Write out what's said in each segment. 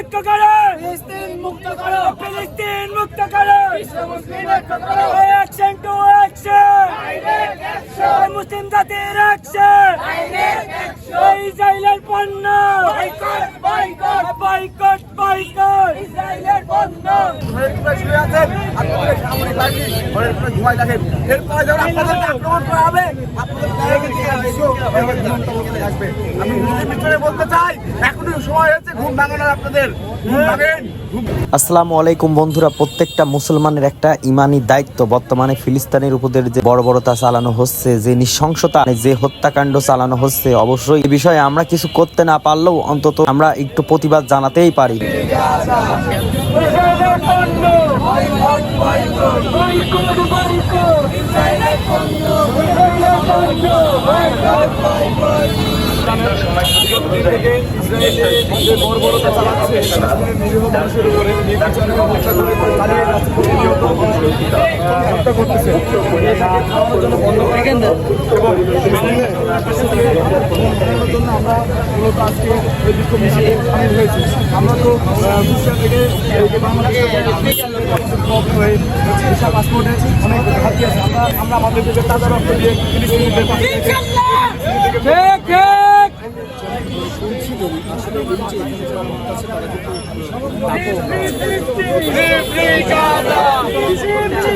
ঐক্য করো ফিলিস্তিন মুক্ত করো। ফিলিস্তিন মুক্ত করো। অ্যাকশন টু মুসলিম জাতির ইসরায়েলের পণ্য। বলতে চাই সময় ঘুম ভাঙানোর আপনাদের। ঘুম আসসালামু আলাইকুম বন্ধুরা, প্রত্যেকটা মুসলমানের একটা ইমানি দায়িত্ব। বর্তমানে ফিলিস্তানের উপদের যে বর্বরতা চালানো হচ্ছে, যে নৃশংসতা, যে হত্যাকাণ্ড চালানো হচ্ছে, অবশ্যই এই বিষয়ে আমরা কিছু করতে না পারলেও অন্তত আমরা একটু প্রতিবাদ জানাতেই পারি। বয়কট থেকে ইসরায়েলের যে বর্বরতা চালাচ্ছে ফিলিস্তিনের নিরীহ মানুষের উপরে নির্বিচারে হত্যা করে হত্যা করতেছে এটাকে জন্য বন্ধ করা এবং জন্য আমরা মূলত আজকে এই বিক্ষোভ মিছিলে সামিল হয়েছি আমরা তো থেকে পাসপোর্টে অনেক ঘাটতি আছে আমরা আমরা আমাদের তাজা রক্ত দিয়ে ফিলিস্তিনিদের পাশে ঠিক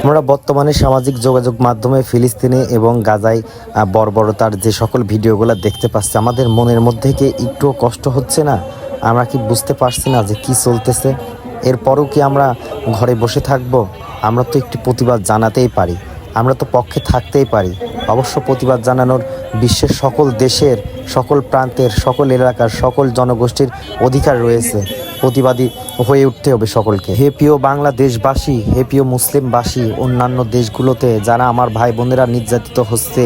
আমরা বর্তমানে সামাজিক যোগাযোগ মাধ্যমে ফিলিস্তিনে এবং গাজায় বর্বরতার যে সকল ভিডিওগুলো দেখতে পাচ্ছি, আমাদের মনের মধ্যে কি একটুও কষ্ট হচ্ছে না? আমরা কি বুঝতে পারছি না যে কি চলতেছে? এরপরও কি আমরা ঘরে বসে থাকব? আমরা তো একটি প্রতিবাদ জানাতেই পারি। আমরা তো পক্ষে থাকতেই পারি। অবশ্য প্রতিবাদ জানানোর বিশ্বের সকল দেশের সকল প্রান্তের সকল এলাকার সকল জনগোষ্ঠীর অধিকার রয়েছে। প্রতিবাদী হয়ে উঠতে হবে সকলকে। হে প্রিয় বাংলাদেশবাসী, হে প্রিয় মুসলিমবাসী, অন্যান্য দেশগুলোতে যারা আমার ভাই বোনেরা নির্যাতিত হচ্ছে,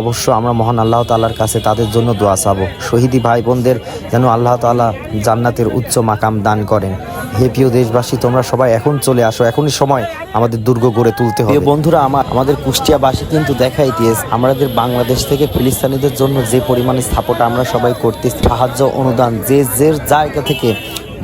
অবশ্য আমরা মহান আল্লাহ তাআলার কাছে তাদের জন্য দোয়া চাবো। শহীদি ভাই বোনদের যেন আল্লাহ তাআলা জান্নাতের উচ্চ মাকাম দান করেন। হে প্রিয় দেশবাসী, তোমরা সবাই এখন চলে আসো, এখনই সময় আমাদের দুর্গ গড়ে তুলতে হবে। বন্ধুরা, আমার আমাদের কুষ্টিয়াবাসী কিন্তু দেখাই দিয়েছে, আমাদের বাংলাদেশ থেকে ফিলিস্তানিদের জন্য যে পরিমাণে সাপোর্ট আমরা সবাই করতে সাহায্য, অনুদান, যে যে জায়গা থেকে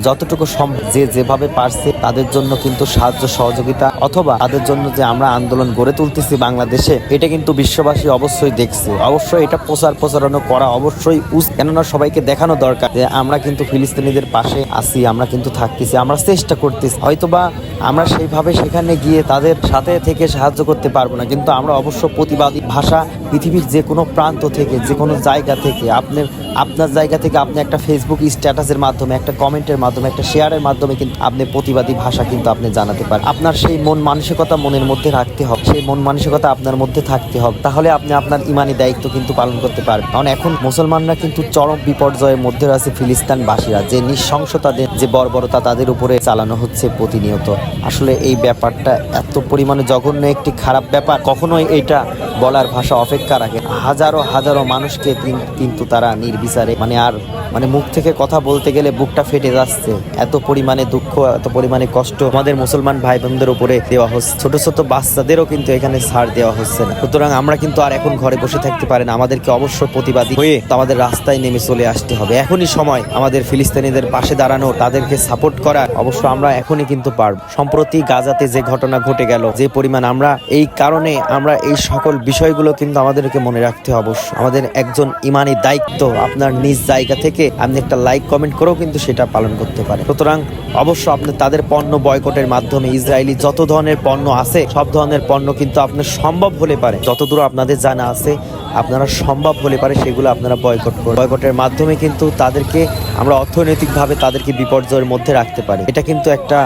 যতটুকু সম্ভব যে যেভাবে পারছে তাদের জন্য কিন্তু সাহায্য, সহযোগিতা অথবা তাদের জন্য যে আমরা আন্দোলন গড়ে তুলতেছি বাংলাদেশে, এটা কিন্তু বিশ্ববাসী অবশ্যই দেখছে। অবশ্যই এটা প্রচার প্রচারণা করা অবশ্যই কেননা সবাইকে দেখানো দরকার যে আমরা কিন্তু ফিলিস্তিনিদের পাশে আছি, আমরা কিন্তু থাকতেছি, আমরা চেষ্টা করতেছি। হয়তোবা আমরা সেইভাবে সেখানে গিয়ে তাদের সাথে থেকে সাহায্য করতে পারব না, কিন্তু আমরা অবশ্য প্রতিবাদী ভাষা পৃথিবীর যে কোনো প্রান্ত থেকে যে কোনো জায়গা থেকে আপনার আপনার জায়গা থেকে আপনি একটা ফেসবুক স্ট্যাটাসের মাধ্যমে, একটা কমেন্টের মাধ্যমে, একটা শেয়ারের মাধ্যমে কিন্তু আপনি প্রতিবাদী ভাষা কিন্তু আপনি জানাতে পারেন। আপনার সেই মন মানসিকতা মনের মধ্যে রাখতে হবে। সেই মন মানসিকতা আপনার মধ্যে থাকতে হবে। তাহলে আপনি আপনার ইমানি দায়িত্ব কিন্তু পালন করতে পারবেন। কারণ এখন মুসলমানরা কিন্তু চরম বিপর্যয়ের মধ্যে আছে ফিলিস্তিনবাসীরা। যে নৃশংসতাদের যে বর্বরতা তাদের উপরে চালানো হচ্ছে প্রতিনিয়ত। আসলে এই ব্যাপারটা এত পরিমাণে জঘন্য, একটি খারাপ ব্যাপার। কখনোই এটা বলার ভাষা অপেক্ষা রাখে। হাজারো হাজারো মানুষকে কিন্তু তারা নির্বিচারে মানে আর মানে মুখ থেকে কথা বলতে গেলে বুকটা ফেটে যাচ্ছে। এত পরিমাণে দুঃখ, এত পরিমাণে কষ্ট আমাদের মুসলমান ভাই বোনদের উপরে দেওয়া হচ্ছে। ছোট ছোট বাচ্চাদেরও কিন্তু এখানে ছাড় দেওয়া হচ্ছে না। সুতরাং আমরা কিন্তু আর এখন ঘরে বসে থাকতে পারি না। আমাদেরকে অবশ্য প্রতিবাদী হয়ে আমাদের রাস্তায় নেমে চলে আসতে হবে। এখনই সময় আমাদের ফিলিস্তিনিদের পাশে দাঁড়ানো, তাদেরকে সাপোর্ট করা। অবশ্য আমরা এখনই কিন্তু পারব। সম্প্রতি গাজাতে যে ঘটনা ঘটে গেল, যে পরিমাণ আমরা, এই কারণে আমরা এই সকল বিষয়গুলো কিন্তু আমাদেরকে মনে রাখতে অবশ্য। আমাদের একজন ইমানি দায়িত্ব আপনার নিজ জায়গা থেকে আপনি একটা লাইক কমেন্ট করেও কিন্তু সেটা পালন করতে পারে সুতরাং অবশ্য আপনি তাদের পণ্য বয়কটের মাধ্যমে ইসরায়েলি যত ধরনের পণ্য আছে, সব ধরনের পণ্য কিন্তু আপনার সম্ভব হলে পারে। যতদূর আপনাদের জানা আছে আপনারা সম্ভব হলে পারে সেগুলো আপনারা বয়কট করুন। বয়কটের মাধ্যমে কিন্তু তাদেরকে আমরা অর্থনৈতিকভাবে তাদেরকে বিপর্যয়ের মধ্যে রাখতে পারি। এটা কিন্তু একটা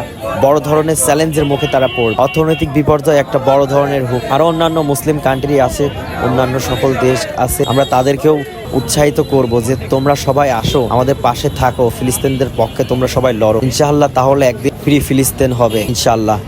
বড় ধরনের চ্যালেঞ্জের মুখে তারা পড়বে। অর্থনৈতিক বিপর্যয় একটা বড় ধরনের হোক। আরও অন্যান্য মুসলিম কান্ট্রি আছে, অন্যান্য সকল দেশ আছে। আমরা তাদেরকেও উৎসাহিত করব যে তোমরা সবাই আসো, আমাদের পাশে থাকো, ফিলিস্তিনদের পক্ষে তোমরা সবাই লড়ো। ইনশাআল্লাহ তাহলে একদিন ফ্রি ফিলিস্তিন হবে, ইনশাআল্লাহ।